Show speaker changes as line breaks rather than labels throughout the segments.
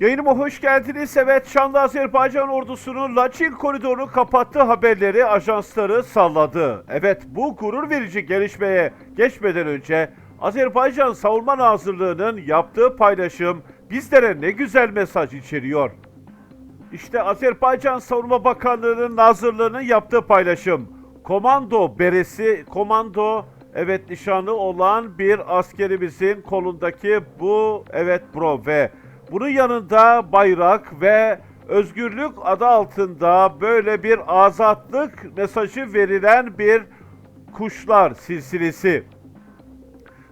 Yayınıma hoş geldiniz. Evet, Şanlı Azerbaycan ordusunun Laçin koridorunu kapattığı haberleri ajansları salladı. Evet, bu gurur verici gelişmeye geçmeden önce Azerbaycan Savunma Nazırlığı'nın yaptığı paylaşım bizlere ne güzel mesaj içeriyor. İşte Azerbaycan Savunma Bakanlığı'nın nazırlığının yaptığı paylaşım. Komando beresi, komando evet nişanı olan bir askerimizin kolundaki bu evet bro ve bunun yanında bayrak ve özgürlük adı altında böyle bir azatlık mesajı verilen bir kuşlar silsilesi.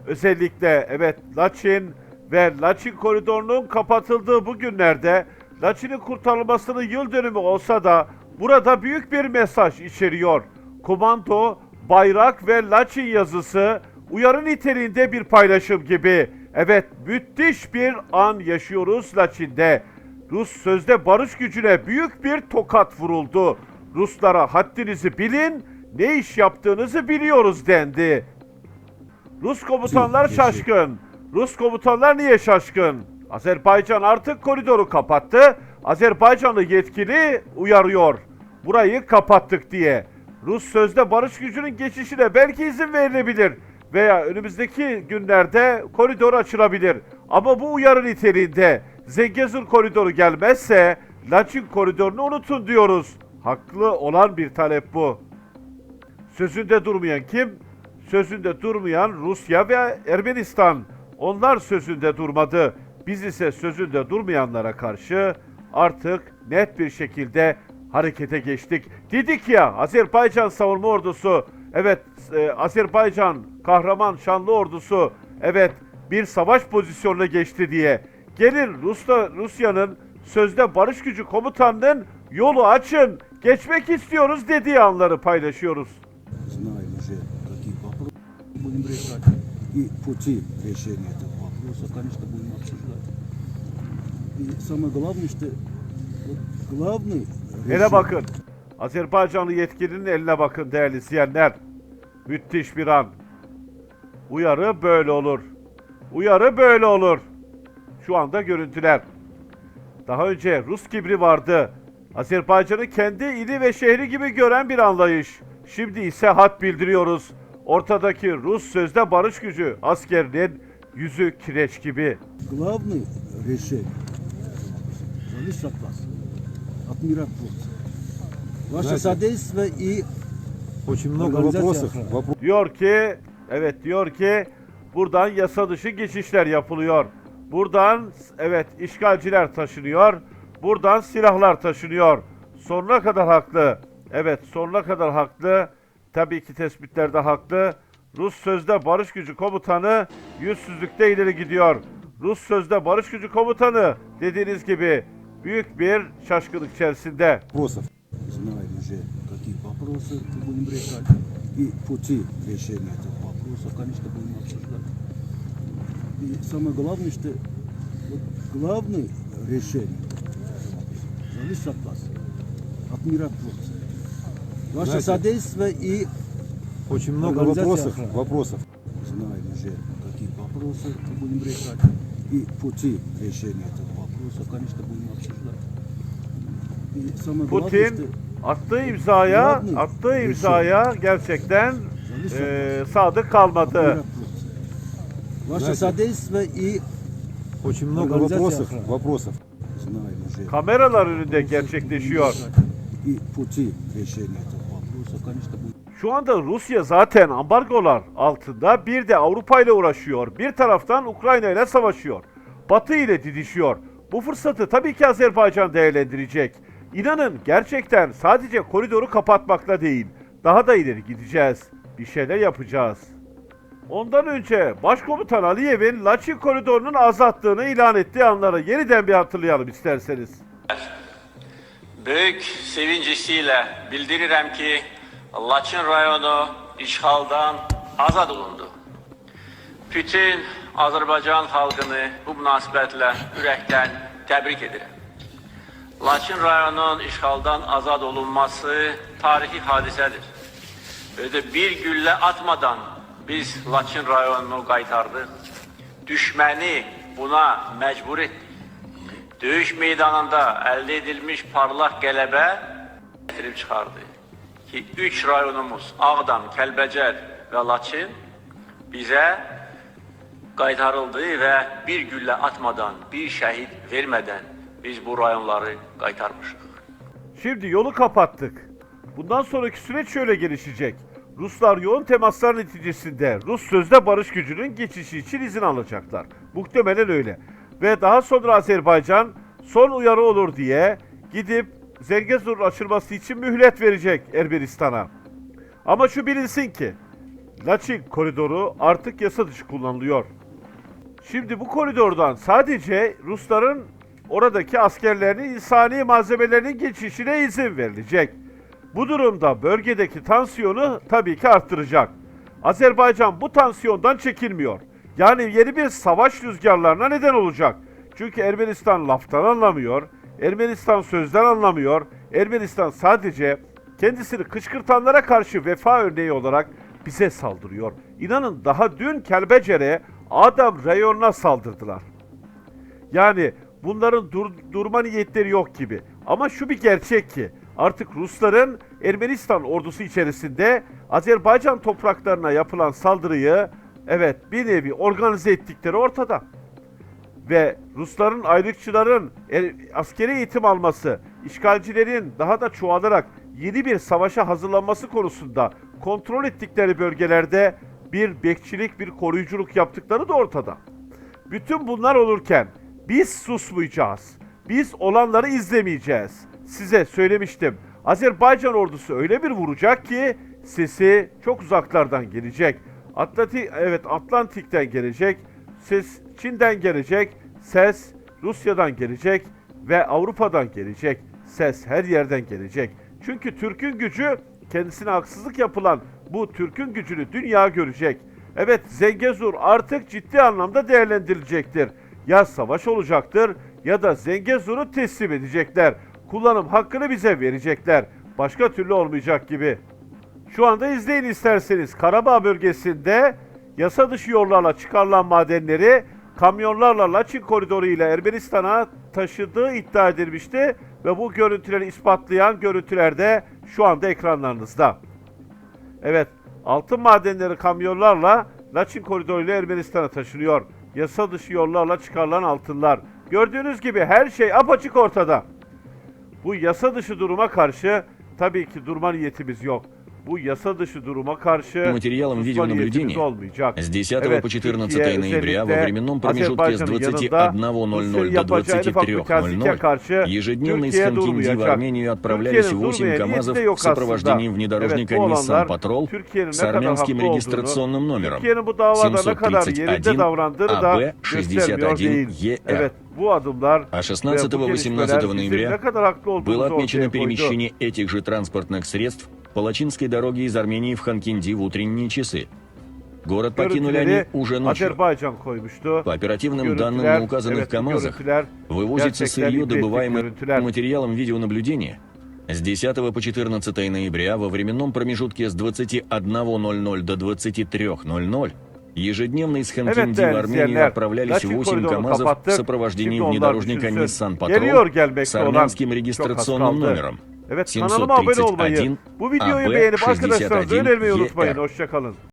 Özellikle evet Laçin ve Laçin koridorunun kapatıldığı bu günlerde Laçin'in kurtarılmasının yıl dönümü olsa da burada büyük bir mesaj içeriyor. Komando, bayrak ve Laçin yazısı uyarı niteliğinde bir paylaşım gibi. Evet müthiş bir an yaşıyoruz Laçin'de. Rus sözde barış gücüne büyük bir tokat vuruldu. Ruslara haddinizi bilin, ne iş yaptığınızı biliyoruz dendi. Rus komutanlar şaşkın. Rus komutanlar niye şaşkın? Azerbaycan artık koridoru kapattı. Azerbaycanlı yetkili uyarıyor. Burayı kapattık diye. Rus sözde barış gücünün geçişine belki izin verilebilir veya önümüzdeki günlerde koridor açılabilir. Ama bu uyarı niteliğinde Zengezur koridoru gelmezse Laçin koridorunu unutun diyoruz. Haklı olan bir talep bu. Sözünde durmayan kim? Sözünde durmayan Rusya ve Ermenistan. Onlar sözünde durmadı. Biz ise sözünde durmayanlara karşı artık net bir şekilde harekete geçtik. Dedik ya Azerbaycan savunma ordusu, evet e, Azerbaycan kahraman şanlı ordusu evet bir savaş pozisyonuna geçti diye. Gelin Rus'ta Rusya'nın sözde barış gücü komutanının yolu açın, geçmek istiyoruz dediği anları paylaşıyoruz. Ele bakın. Azerbaycanlı yetkilinin eline bakın değerli izleyenler. Müthiş bir an. Uyarı böyle olur. Uyarı böyle olur. Şu anda görüntüler. Daha önce Rus kibri vardı. Azerbaycan'ı kendi ili ve şehri gibi gören bir anlayış. Şimdi ise hat bildiriyoruz. Ortadaki Rus sözde barış gücü askerinin yüzü kireç gibi.
главное решение зависит от вас, от миротворцев. Ваше
Знаете,
содействие и
Очень много
Организация
вопросов.
охраны.
Вопрос
Diyor ki, evet diyor ki buradan yasa dışı geçişler yapılıyor. Buradan evet işgalciler taşınıyor. Buradan silahlar taşınıyor. Sonuna kadar haklı. Evet sonuna kadar haklı. Tabii ki tespitlerde haklı. Rus sözde barış gücü komutanı yüzsüzlükte ileri gidiyor. Rus sözde barış gücü komutanı dediğiniz gibi büyük bir şaşkınlık içerisinde.
вопросов.
знаем уже, какие вопросы будем решать. И пути решения этого вопроса, конечно, будем обсуждать. И самое главное, что вот главное решение зависит от вас, от миротворцев. Ваше
Знаете,
содействие и
Очень много вопросов. Вопросов.
знаем уже, какие вопросы будем решать. И пути решения этого вопроса, конечно, будем обсуждать. И самое главное,
Putin
что
attığı imzaya attığı imzaya gerçekten
зависит
eee,
от вас.
sadık
от
kalmadı.
миротворцев. Ваше
Знаете,
содействие и
Очень много
Организация
вопросов.
охраны.
Вопросов.
знаем уже.
Kameralar önünde
вопросы будем
gerçekleşiyor.
решать. И пути решения этого вопроса, конечно, будем
Şu anda Rusya zaten ambargolar altında bir de Avrupa ile uğraşıyor. Bir taraftan Ukrayna ile savaşıyor. Batı ile didişiyor. Bu fırsatı tabii ki Azerbaycan değerlendirecek. İnanın gerçekten sadece koridoru kapatmakla değil, daha da ileri gideceğiz. Bir şeyler yapacağız. Ondan önce Başkomutan Aliyev'in Laçin koridorunun azalttığını ilan ettiği anları yeniden bir hatırlayalım isterseniz.
Böyük sevinç hissiyle bildirirəm ki, Laçın rayonu işğaldan azad olundu. Bütün Azərbaycan xalqını bu münasibətlə ürəkdən təbrik edirəm. Laçın rayonunun işğaldan azad olunması tarixi hadisədir. Öyle bir güllə atmadan biz Laçın rayonunu qaytardıq. Düşməni buna məcbur etdik. döyüş meydanında elde edilmiş parlak gelebe getirip çıkardı. Ki üç rayonumuz Ağdam, Kelbecer ve Laçın bize qaytarıldı ve bir gülle atmadan, bir şehit vermeden biz bu rayonları qaytarmışıq.
Şimdi yolu kapattık. Bundan sonraki süreç şöyle gelişecek. Ruslar yoğun temaslar neticesinde Rus sözde barış gücünün geçişi için izin alacaklar. Muhtemelen öyle. Ve daha sonra Azerbaycan son uyarı olur diye gidip Zengezur'un açılması için mühlet verecek Ermenistan'a. Ama şu bilinsin ki Laçin koridoru artık yasa dışı kullanılıyor. Şimdi bu koridordan sadece Rusların oradaki askerlerinin insani malzemelerinin geçişine izin verilecek. Bu durumda bölgedeki tansiyonu tabii ki arttıracak. Azerbaycan bu tansiyondan çekilmiyor. Yani yeni bir savaş rüzgarlarına neden olacak. Çünkü Ermenistan laftan anlamıyor, Ermenistan sözden anlamıyor, Ermenistan sadece kendisini kışkırtanlara karşı vefa örneği olarak bize saldırıyor. İnanın daha dün Kelbecer'e Adam rayonuna saldırdılar. Yani bunların dur- durma niyetleri yok gibi. Ama şu bir gerçek ki artık Rusların Ermenistan ordusu içerisinde Azerbaycan topraklarına yapılan saldırıyı evet bir nevi organize ettikleri ortada. Ve Rusların ayrıkçıların e, askeri eğitim alması, işgalcilerin daha da çoğalarak yeni bir savaşa hazırlanması konusunda kontrol ettikleri bölgelerde bir bekçilik, bir koruyuculuk yaptıkları da ortada. Bütün bunlar olurken biz susmayacağız. Biz olanları izlemeyeceğiz. Size söylemiştim. Azerbaycan ordusu öyle bir vuracak ki sesi çok uzaklardan gelecek. Atlantik evet Atlantik'ten gelecek. Ses Çin'den gelecek. Ses Rusya'dan gelecek ve Avrupa'dan gelecek. Ses her yerden gelecek. Çünkü Türk'ün gücü kendisine haksızlık yapılan bu Türk'ün gücünü dünya görecek. Evet Zengezur artık ciddi anlamda değerlendirilecektir. Ya savaş olacaktır ya da Zengezur'u teslim edecekler. Kullanım hakkını bize verecekler. Başka türlü olmayacak gibi. Şu anda izleyin isterseniz. Karabağ bölgesinde yasa dışı yollarla çıkarılan madenleri kamyonlarla Laçin koridoru ile Ermenistan'a taşıdığı iddia edilmişti ve bu görüntüleri ispatlayan görüntüler de şu anda ekranlarınızda. Evet, altın madenleri kamyonlarla Laçin koridoru ile Ermenistan'a taşınıyor. Yasa dışı yollarla çıkarılan altınlar. Gördüğünüz gibi her şey apaçık ortada. Bu yasa dışı duruma karşı tabii ki durma niyetimiz yok. По
материалам видеонаблюдения с 10 по 14 ноября во временном промежутке с 21.00 до 23.00 ежедневно из Ханкинди в Армению отправлялись 8 КАМАЗов в сопровождении внедорожника Nissan Patrol с армянским регистрационным номером. 731
АБ-61ЕР.
А
16-18 а
ноября было отмечено перемещение этих же транспортных средств по Лачинской дороге из Армении в Ханкинди в утренние часы. Город покинули они уже ночью. По оперативным данным на указанных КАМАЗах вывозится сырье, добываемое материалом видеонаблюдения. С 10 по 14 ноября во временном промежутке с 21.00 до 23.00 ежедневно из Ханкинди в Армению отправлялись
Laçin
8
koridorunu
КАМАЗов в сопровождении внедорожника. Nissan Patrol с армянским регистрационным номером
Evet kanalıma abone olmayı,
731
bu videoyu
AB
beğenip arkadaşlarınıza
61
önermeyi unutmayın. Hoşçakalın.